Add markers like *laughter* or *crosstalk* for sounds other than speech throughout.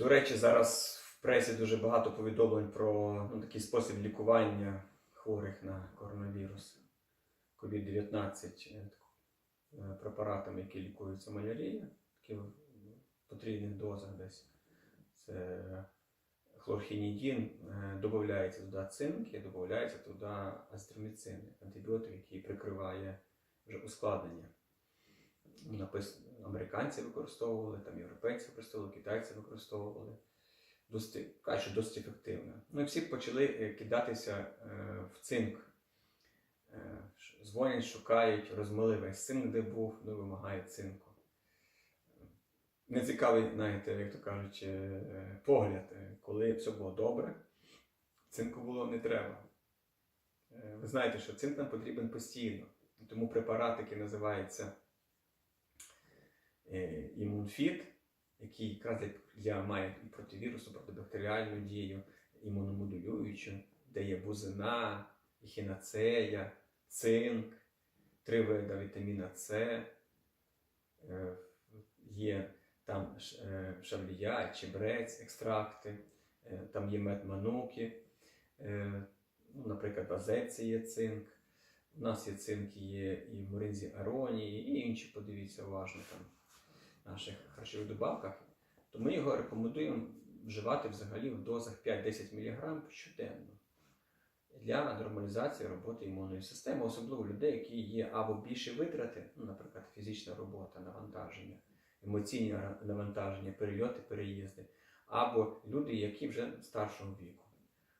До речі, зараз в пресі дуже багато повідомлень про ну, такий спосіб лікування хворих на коронавірус COVID-19 е, е, препаратами, які лікуються малярія, такі в потрійних дозах десь. Це хлорхінідін, е, додається туди цинк і додається туди азитроміцин, антибіотик, який прикриває вже ускладнення. Написано, американці використовували, там європейці використовували, китайці використовували. Досить, кажуть, досить ефективно. Ну і всі почали е, кидатися е, в цинк. Е, Дзвонять, шукають, весь цинк, де був, ну вимагає цинку. Нецікавий, знаєте, як то кажуть, е, погляд, Е, коли все було добре, цинку було не треба. Е, Ви знаєте, що цинк нам потрібен постійно. Тому препарат, який називається імунфіт, який якраз для, має і противірусу, протибактеріальну дію, імуномодулюючу, де є бузина, ехінацея, цинк, три види вітаміна С, е, є там е, шавлія, чебрець, екстракти, е, там є мед мануки, е, ну, наприклад, в азеці є цинк. У нас є цинк, є і в моринзі аронії, і інші, подивіться уважно там наших харчових добавках. То ми його рекомендуємо вживати взагалі в дозах 5-10 мг щоденно для нормалізації роботи імунної системи, особливо людей, які є або більше витрати, ну, наприклад, фізична робота, навантаження, емоційні навантаження, перельоти, переїзди, або люди, які вже старшого віку.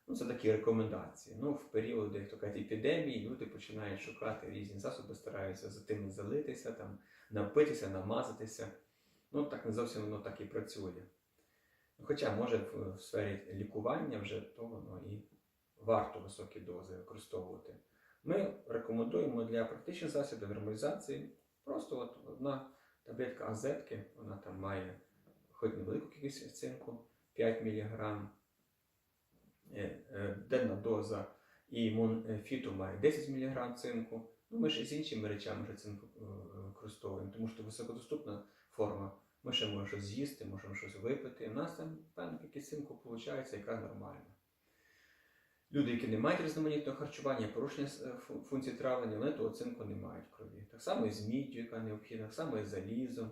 Ну, це такі рекомендації. Ну, в періоди, як кажуть, епідемії люди починають шукати різні засоби, стараються за тим залитися, там, напитися, намазатися. Ну, так не зовсім воно так і працює. Ну, Хоча, може, в, в сфері лікування вже то воно і варто високі дози використовувати. Ми рекомендуємо для практичних засобів нормалізації просто от одна таблетка азетки, вона там має хоч невелику кількість цинку, 5 мг, е, денна доза і імунфіту має 10 мг цинку. Ну, ми ж з іншими речами вже цинку е, використовуємо, тому що високодоступна форма. Ми ще можемо щось з'їсти, можемо щось випити. У нас там певна кількість виходить, яка нормальна. Люди, які не мають різноманітного харчування, порушення е, функції травлення, вони того цинку не мають в крові. Так само і з міддю, яка необхідна, так само і з залізом,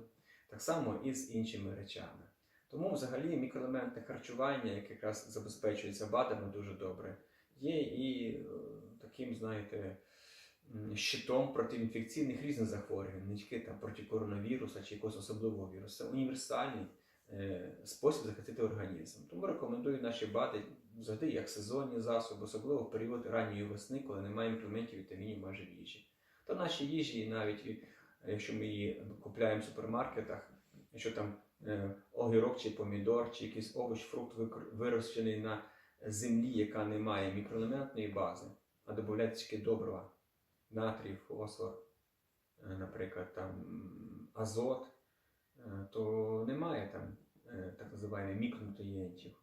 так само і з іншими речами. Тому взагалі мікроелементне харчування, яке якраз забезпечується БАДами дуже добре, є і е, таким, знаєте, щитом проти інфекційних різних захворювань, не тільки там проти коронавіруса чи якогось особливого вірусу. Це універсальний е, спосіб захистити організм. Тому рекомендую наші БАДи завжди як сезонні засоби, особливо в період ранньої весни, коли немає мікроелементів вітамінів майже в їжі. То наші їжі, навіть е, якщо ми її купляємо в супермаркетах, якщо там е, огірок чи помідор, чи якийсь овоч, фрукт вирощений на землі, яка не має мікроелементної бази, а додається тільки добрива, натрій, фосфор, е, наприклад, там азот, е, то немає там е, так називаємо мікронутрієнтів.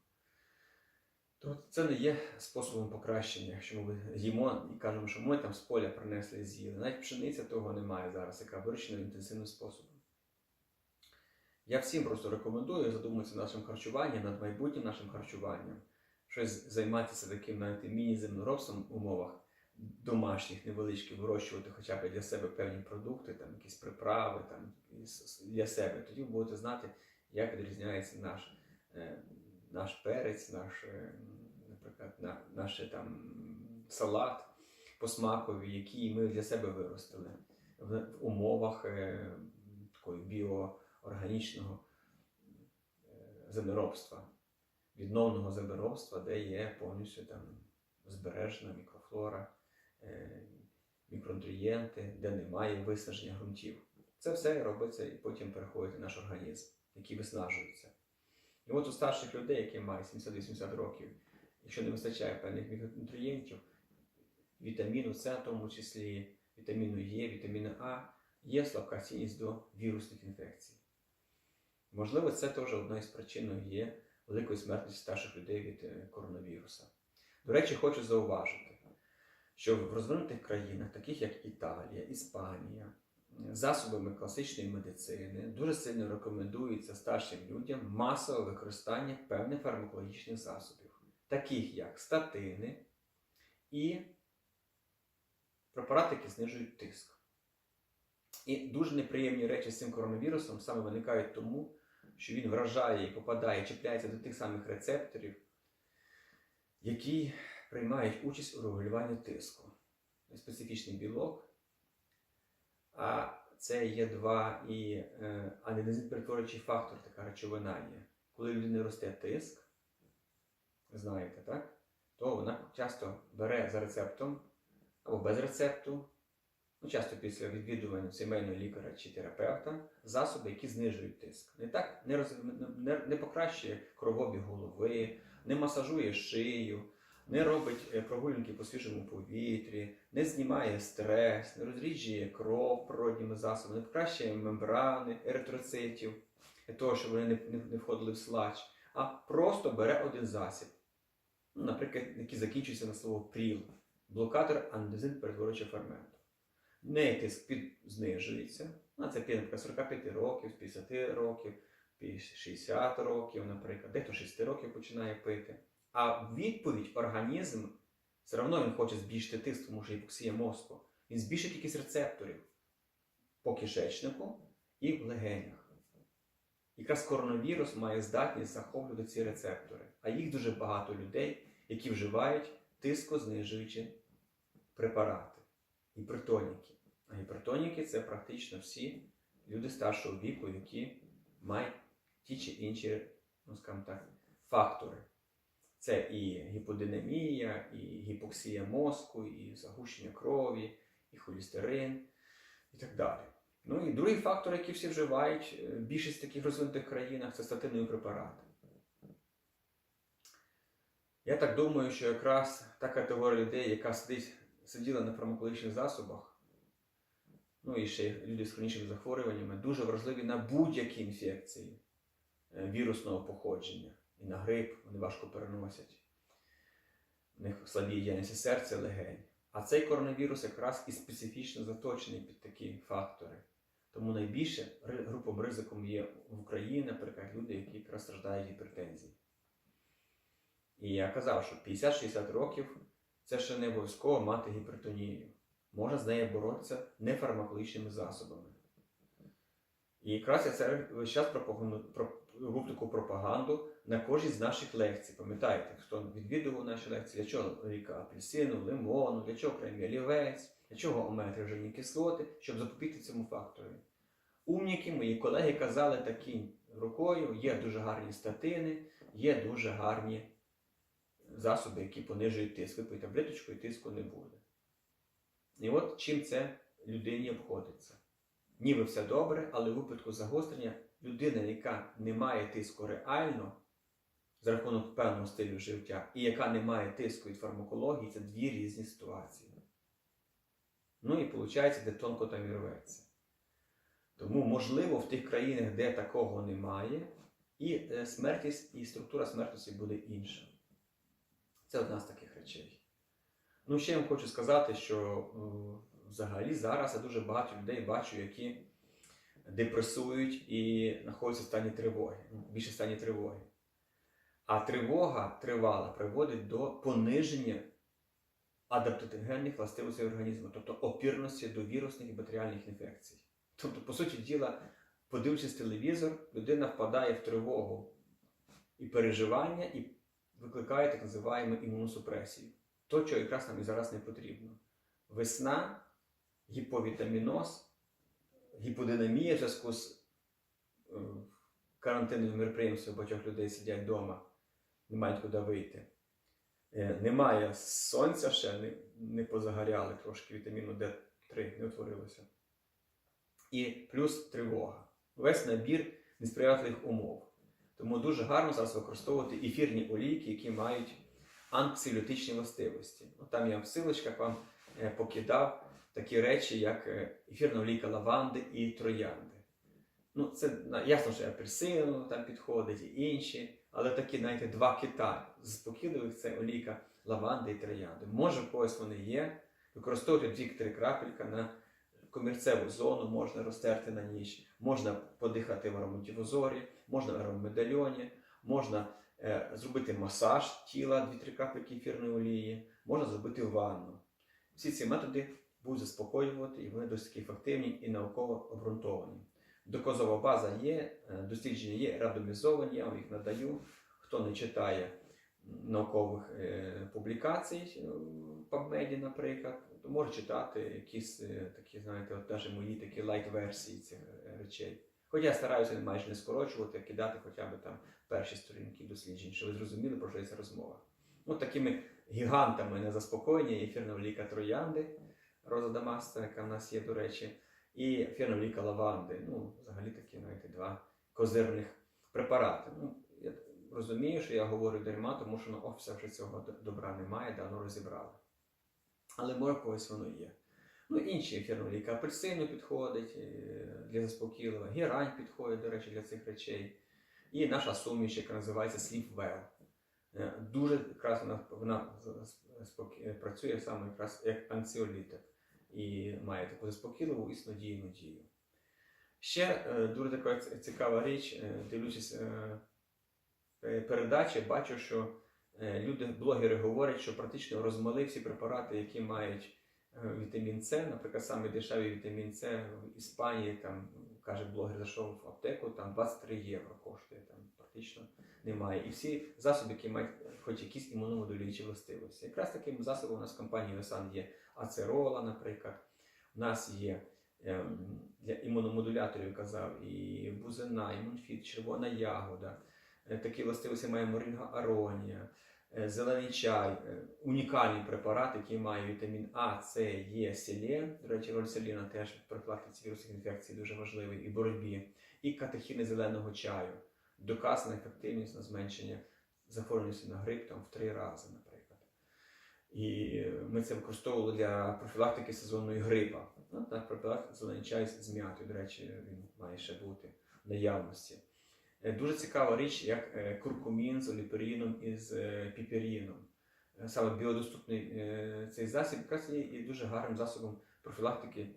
То це не є способом покращення, якщо ми їмо і кажемо, що ми там з поля принесли з'їли. Навіть пшениця того немає зараз, яка вирощена інтенсивним способом. Я всім просто рекомендую задуматися нашим харчуванням, над майбутнім нашим харчуванням, щось займатися таким навіть міні-землеробством в умовах домашніх, невеличких, вирощувати хоча б для себе певні продукти, там якісь приправи там, для себе. Тоді ви будете знати, як відрізняється наш, е, наш перець, наш, е, наприклад, наш там салат по смакові, який ми для себе виростили в, умовах е, такої біоорганічного землеробства, відновного землеробства, де є повністю там збережена мікрофлора, мікронутрієнти, де немає виснаження ґрунтів. Це все робиться і потім переходить в наш організм, який виснажується. І от у старших людей, які мають 70-80 років, якщо не вистачає певних мікронутрієнтів, вітаміну С, в тому числі, вітаміну Е, вітаміну А, є слабка цінність до вірусних інфекцій. Можливо, це теж одна із причин є великої смертності старших людей від е, коронавіруса. До речі, хочу зауважити, що в розвинутих країнах, таких як Італія, Іспанія, засобами класичної медицини дуже сильно рекомендується старшим людям масове використання певних фармакологічних засобів, таких як статини і препарати, які знижують тиск. І дуже неприємні речі з цим коронавірусом саме виникають тому, що він вражає і попадає, чіпляється до тих самих рецепторів, які приймають участь у регулюванні тиску. Специфічний білок, а це є два і е, аденозин-перетворюючий фактор, така речовина є. Коли у людини росте тиск, знаєте, так? то вона часто бере за рецептом або без рецепту, ну, часто після відвідування сімейного лікаря чи терапевта, засоби, які знижують тиск. Не так не, роз, не, не покращує кровообіг голови, не масажує шию, не робить е, прогулянки по свіжому повітрі, не знімає стрес, не розріджує кров природніми засобами, не покращує мембрани еритроцитів для того, щоб вони не, входили в слач, а просто бере один засіб. Ну, наприклад, який закінчується на слово пріл, блокатор андезин перетворюючого ферменту. Неї під знижується. Ну, це під наприклад, 45 років, з 50 років, під 60 років, наприклад, дехто 6 років починає пити. А відповідь організм все одно він хоче збільшити тиск, тому що гіпоксія мозку. Він збільшить кількість рецепторів по кишечнику і в легенях. Якраз коронавірус має здатність захоплювати ці рецептори, а їх дуже багато людей, які вживають тискознижуючі препарати, гіпертоніки. А гіпертоніки це практично всі люди старшого віку, які мають ті чи інші, ну скажімо так, фактори. Це і гіподинамія, і гіпоксія мозку, і загущення крові, і холестерин, і так далі. Ну і другий фактор, який всі вживають, е, більшість таких розвинутих країнах це статинові препарати. Я так думаю, що якраз та категорія людей, яка сидить, сиділа на фармакологічних засобах, ну і ще люди з хронічними захворюваннями, дуже вразливі на будь-які інфекції е, вірусного походження. І на грип, вони важко переносять. У них слабі діяльності серця, легень. А цей коронавірус якраз і специфічно заточений під такі фактори. Тому найбільше групом ризиком є в Україні, наприклад, люди, які якраз страждають гіпертензії. І я казав, що 50-60 років це ще не обов'язково мати гіпертонію. Можна з нею боротися нефармакологічними засобами. І якраз я це весь час про, таку пропаганду на кожній з наших лекцій. Пам'ятаєте, хто відвідував наші лекції, для чого ріка апельсину, лимону, для чого окремий олівець, для чого омега кислоти, щоб запобігти цьому фактору. Умніки, мої колеги казали такі рукою, є дуже гарні статини, є дуже гарні засоби, які понижують тиск. Випий таблеточку і тиску не буде. І от чим це людині обходиться. Ніби все добре, але в випадку загострення людина, яка не має тиску реально за рахунок певного стилю життя, і яка не має тиску від фармакології, це дві різні ситуації. Ну і виходить, де тонко там і рветься. Тому, можливо, в тих країнах, де такого немає, і е, смертність, і структура смертності буде інша. Це одна з таких речей. Ну, ще я вам хочу сказати, що е, взагалі зараз я дуже багато людей бачу, які депресують і знаходяться в стані тривоги, більше в стані тривоги. А тривога тривала приводить до пониження адаптогенних властивостей організму, тобто опірності до вірусних і бактеріальних інфекцій. Тобто, по суті діла, подивившись телевізор, людина впадає в тривогу і переживання, і викликає так називаємо імуносупресію. То, що якраз нам і зараз не потрібно. Весна, гіповітаміноз, гіподинамія в зв'язку з е, карантинними мероприємствами багатьох людей сидять вдома, не мають куди вийти. Е, Немає сонця ще, не, не позагоряли трошки вітаміну D3 не утворилося. І плюс тривога. Весь набір несприятливих умов. Тому дуже гарно зараз використовувати ефірні олійки, які мають антипсилютичні властивості. Ну, там я в силочках вам е, покидав такі речі, як е, ефірна олійка лаванди і троянди. Ну, це ясно, що і апельсину там підходить і інші, але такі, знаєте, два кита з покідових це олійка лаванди і троянди. Може, в когось вони є. Використовуйте 2-3 крапелька на комірцеву зону можна розтерти на ніч, можна подихати в аромативозорі, можна в аромамедальйоні, можна е, зробити масаж тіла 2-3 краплі ефірної олії, можна зробити ванну. Всі ці методи будуть заспокоювати і вони досить ефективні і науково обґрунтовані. Доказова база є, е, дослідження є, рандомізовані, я вам їх надаю. Хто не читає наукових е, публікацій е, в PubMed, наприклад, то може читати якісь такі, знаєте, от навіть мої такі лайт-версії цих речей. Хоча я стараюся майже не скорочувати, а кидати хоча б там перші сторінки досліджень, щоб ви зрозуміли, про що йдеться розмова. Ну, такими гігантами на заспокоєння є ефірна олійка троянди, роза Дамаста, яка в нас є, до речі, і ефірна олійка лаванди. Ну, взагалі такі, знаєте, два козирних препарати. Ну, я розумію, що я говорю дарма, тому що на офісах вже цього добра немає, давно розібрали. Але може когось воно є. Ну, інші ефірні олійка апельсину підходить е, для заспокійливого, герань підходить, до речі, для цих речей. І наша суміш, яка називається Sleep Well. Е, Дуже якраз вона, вона працює саме якраз як анксіолітик і має таку заспокійливу і снодійну дію. Ще е, дуже така цікава річ, е, дивлячись е, передачі, бачу, що люди, блогери говорять, що практично розмали всі препарати, які мають вітамін С, наприклад, саме дешевий вітамін С в Іспанії, там каже блогер, зайшов в аптеку, там 23 євро коштує, там практично немає. І всі засоби, які мають хоч якісь імуномодулюючі властивості. Якраз таким засобом у нас в компанії Осан є ацерола, наприклад. У нас є ем, для імуномодуляторів казав і бузина, імунфіт, червона ягода. Е, Такі властивості має морінга аронія, е, зелений чай, е, унікальний препарат, який має вітамін А, С, Е, селен. До речі, роль селена теж в профілактиці вірусних інфекцій дуже важливий і боротьбі. І катехіни зеленого чаю. Доказана ефективність на зменшення захворюваності на грип там, в три рази, наприклад. І ми це використовували для профілактики сезонної грипа. Ну, так, профілактика зелений чай з м'ятою, до речі, він має ще бути в наявності. Е, Дуже цікава річ, як е, куркумін з оліперіном і з е, піперіном. Саме біодоступний цей засіб якраз є і дуже гарним засобом профілактики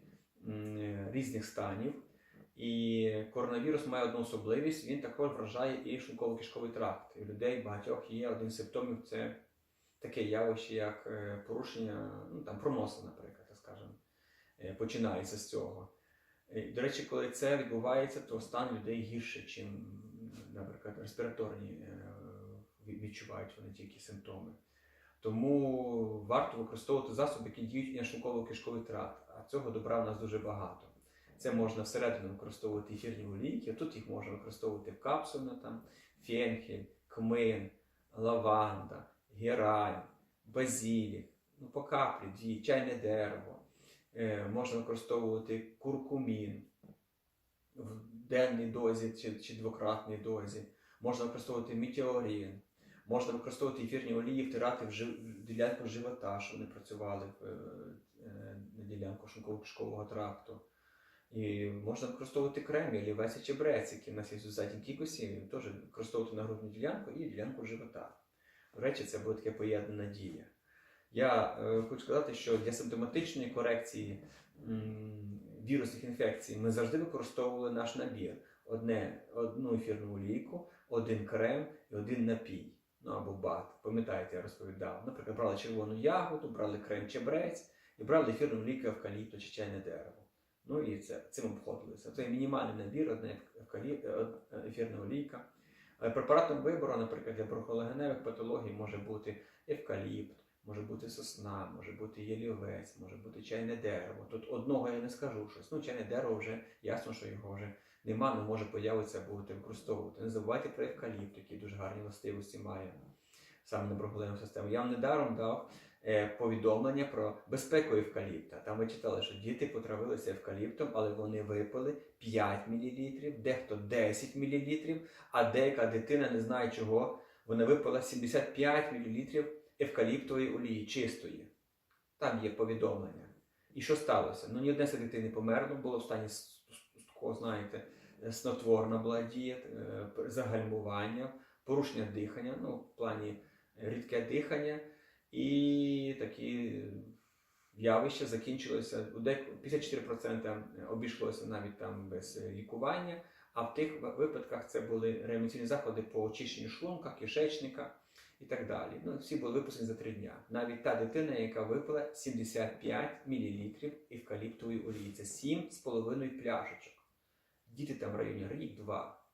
різних станів. І коронавірус має одну особливість, він також вражає і шлунково-кишковий тракт. І у людей багатьох є один з симптомів це таке явище, як порушення ну, там, проноса, наприклад, Е, починається з цього. До речі, коли це відбувається, то стан людей гірше, чим, наприклад, респіраторні е, відчувають вони тільки симптоми. Тому варто використовувати засоби, які діють на шлунково-кишковий тракт, а цього добра в нас дуже багато. Це можна всередину використовувати ефірні олійки, тут їх можна використовувати капсульно, там, фенхель, кмин, лаванда, герань, базілік, ну, по каплі, дві, чайне дерево. Е, можна використовувати куркумін денній дозі чи, чи двократній дозі. Можна використовувати метеорін. Можна використовувати ефірні олії, втирати в, ділянку живота, щоб вони працювали е, е, на ділянку шлунково-кишкового тракту. І можна використовувати кремі, лівець і чебрець, які в нас є в задній кікусі, теж використовувати на грудну ділянку і ділянку живота. До речі, це буде таке поєднана дія. Я е, хочу сказати, що для симптоматичної корекції вірусних інфекцій ми завжди використовували наш набір: Одне, одну ефірну олійку, один крем і один напій. Ну або бат. Пам'ятаєте, я розповідав. Наприклад, брали червону ягоду, брали крем чебрець і брали ефірну олійку евкаліпту чи чайне дерево. Ну і це, цим обходилися. Це мінімальний набір, евкалі- е, е, ефірна олійка. Препаратом вибору, наприклад, для бронхолагеневих патологій може бути евкаліпт, може бути сосна, може бути єлівець, може бути чайне дерево. Тут одного я не скажу щось. Ну, чайне дерево вже ясно, що його вже нема, але може появитися, будете використовувати. Не забувайте про евкаліпт, який дуже гарні властивості має саме на систему. Я вам недаром дав е, повідомлення про безпеку евкаліпта. Там ви читали, що діти потравилися евкаліптом, але вони випили 5 мл, дехто 10 мл, а деяка дитина не знає чого. Вона випила 75 мл евкаліптової олії чистої. Там є повідомлення. І що сталося? Ну, ні одне з дитини не померло, було в стані такого, знаєте, е, снотворна була дія, е, загальмування, порушення дихання, ну, в плані рідке дихання і такі явище закінчилося у 54% обійшлося навіть там без лікування. А в тих випадках це були реанімаційні заходи по очищенню шлунка, кишечника і так далі. Ну, всі були виписані за три дня. Навіть та дитина, яка випила 75 мл евкаліптової олії. Це 7,5 пляшечок. Діти там в районі рік-два.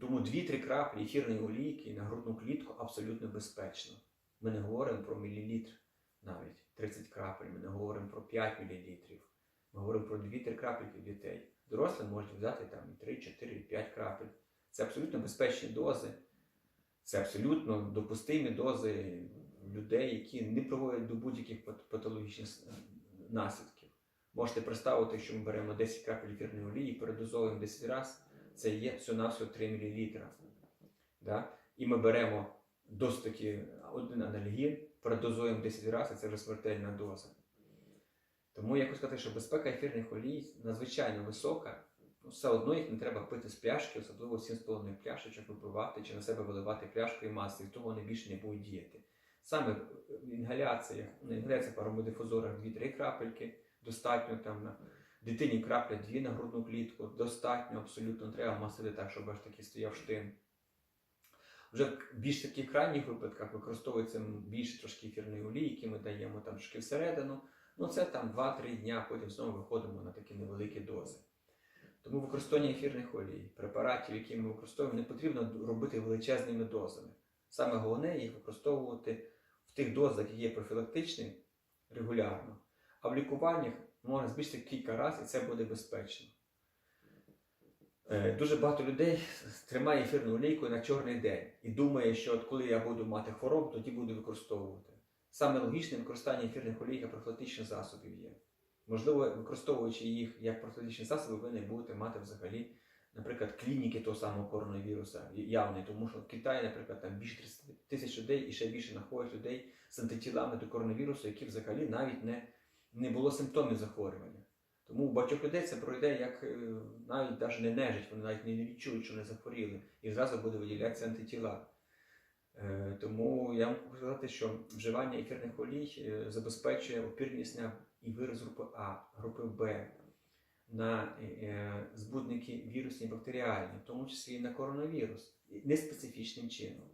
Тому 2-3 краплі ефірної олійки на грудну клітку абсолютно безпечно. Ми не говоримо про мілілітр навіть 30 крапель, ми не говоримо про 5 мл. Ми говоримо про 2-3 крапельки дітей. Дорослі можуть взяти там 3, 4, 5 крапель. Це абсолютно безпечні дози. Це абсолютно допустимі дози людей, які не приводять до будь-яких патологічних наслідків. Можете представити, що ми беремо 10 крапель ефірної олії, передозовуємо 10 разів, це є всього-навсього 3 мл. Да? І ми беремо досить таки один анальгін, передозуємо 10 разів, це вже смертельна доза. Тому я хочу сказати, що безпека ефірних олій надзвичайно висока. Ну, Все одно їх не треба пити з пляшки, особливо 7,5 пляшечок випивати чи на себе виливати пляшкою маси, і тому вони більше не будуть діяти. Саме в інгаляціях, ну, інгаляція по 2-3 крапельки, достатньо там на дитині крапля 2 на грудну клітку, достатньо абсолютно треба масити так, щоб аж таки стояв штин. Вже в більш таких крайніх випадках використовується більше трошки ефірної олії, які ми даємо там трошки всередину. Ну це там 2-3 дня, потім знову виходимо на такі невеликі дози. Тому використання ефірних олій, препаратів, які ми використовуємо, не потрібно робити величезними дозами. Саме головне їх використовувати в тих дозах, які є профілактичні, регулярно. А в лікуваннях можна збільшити кілька разів, і це буде безпечно. Е, Дуже багато людей тримає ефірну олійку на чорний день і думає, що от коли я буду мати хворобу, тоді буду використовувати. Саме логічне використання ефірних олій як профілактичних засобів є. Можливо, використовуючи їх як профілактичні засоби, ви не будете мати взагалі, наприклад, клініки того самого коронавіруса явної, тому що в Китаї, наприклад, там більше 30 тисяч людей і ще більше знаходять людей з антитілами до коронавірусу, які взагалі навіть не, не було симптомів захворювання. Тому у багатьох людей це пройде як е, навіть навіть не нежить, вони навіть не відчують, що не захворіли, і зразу буде виділятися антитіла. Е, Тому я можу сказати, що вживання ефірних олій е, забезпечує опірність і вираз групи А, групи Б, на е, збудники вірусні і бактеріальні, в тому числі і на коронавірус, неспецифічним чином.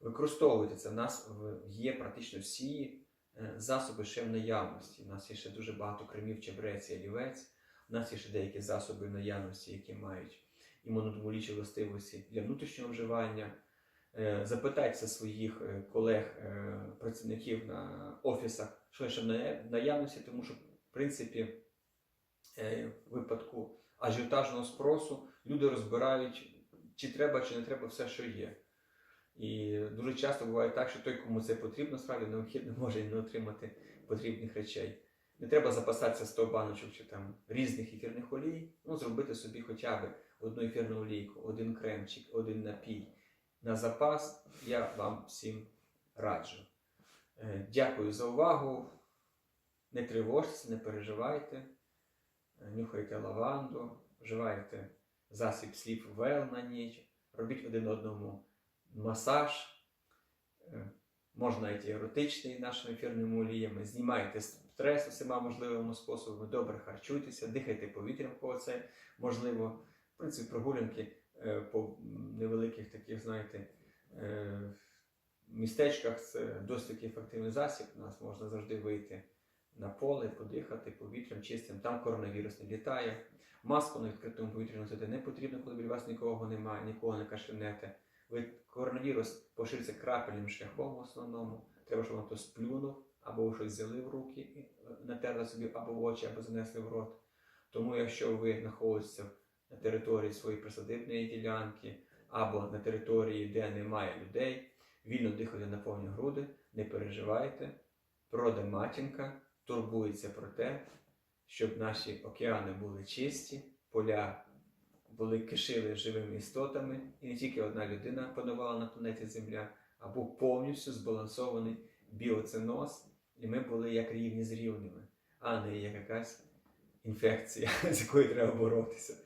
Використовуйте це. У нас є практично всі е, засоби ще в наявності. У нас є ще дуже багато кремів, чебрець і олівець. У нас є ще деякі засоби в наявності, які мають імуномолічі властивості для внутрішнього вживання. Е, Запитайте своїх е, колег, е, на офісах, що ще в наявності, тому що, в принципі, в випадку ажіотажного спросу люди розбирають, чи треба, чи не треба все, що є. І дуже часто буває так, що той, кому це потрібно, справді необхідно може і не отримати потрібних речей. Не треба запасатися 100 баночок чи там різних ефірних олій, ну зробити собі хоча б одну ефірну олійку, один кремчик, один напій. На запас я вам всім раджу. Е, Дякую за увагу. Не тривожтеся, не переживайте. Е, Нюхайте лаванду, вживайте засіб слів вел на ніч, робіть один одному масаж. Е, Можна і еротичний нашими ефірними оліями, знімайте стрес усіма можливими способами, добре харчуйтеся, дихайте повітрям, кого це можливо. В принципі, прогулянки по невеликих таких, знаєте, е, містечках це досить ефективний засіб. У нас можна завжди вийти на поле, подихати повітрям чистим. Там коронавірус не літає. Маску на відкритому повітрі носити не потрібно, коли біля вас нікого немає, нікого не кашлянете. Ви коронавірус поширюється крапельним шляхом в основному. Треба, щоб воно то сплюнув, або ви щось взяли в руки, е, натерли собі або в очі, або занесли в рот. Тому, якщо ви знаходитеся на території своєї присадибної ділянки, або на території, де немає людей, вільно дихайте на повні груди, не переживайте. Природа матінка турбується про те, щоб наші океани були чисті, поля були кишили живими істотами, і не тільки одна людина панувала на планеті Земля, а був повністю збалансований біоценоз, і ми були як рівні з рівними, а не як якась інфекція, *laughs* з якою треба боротися.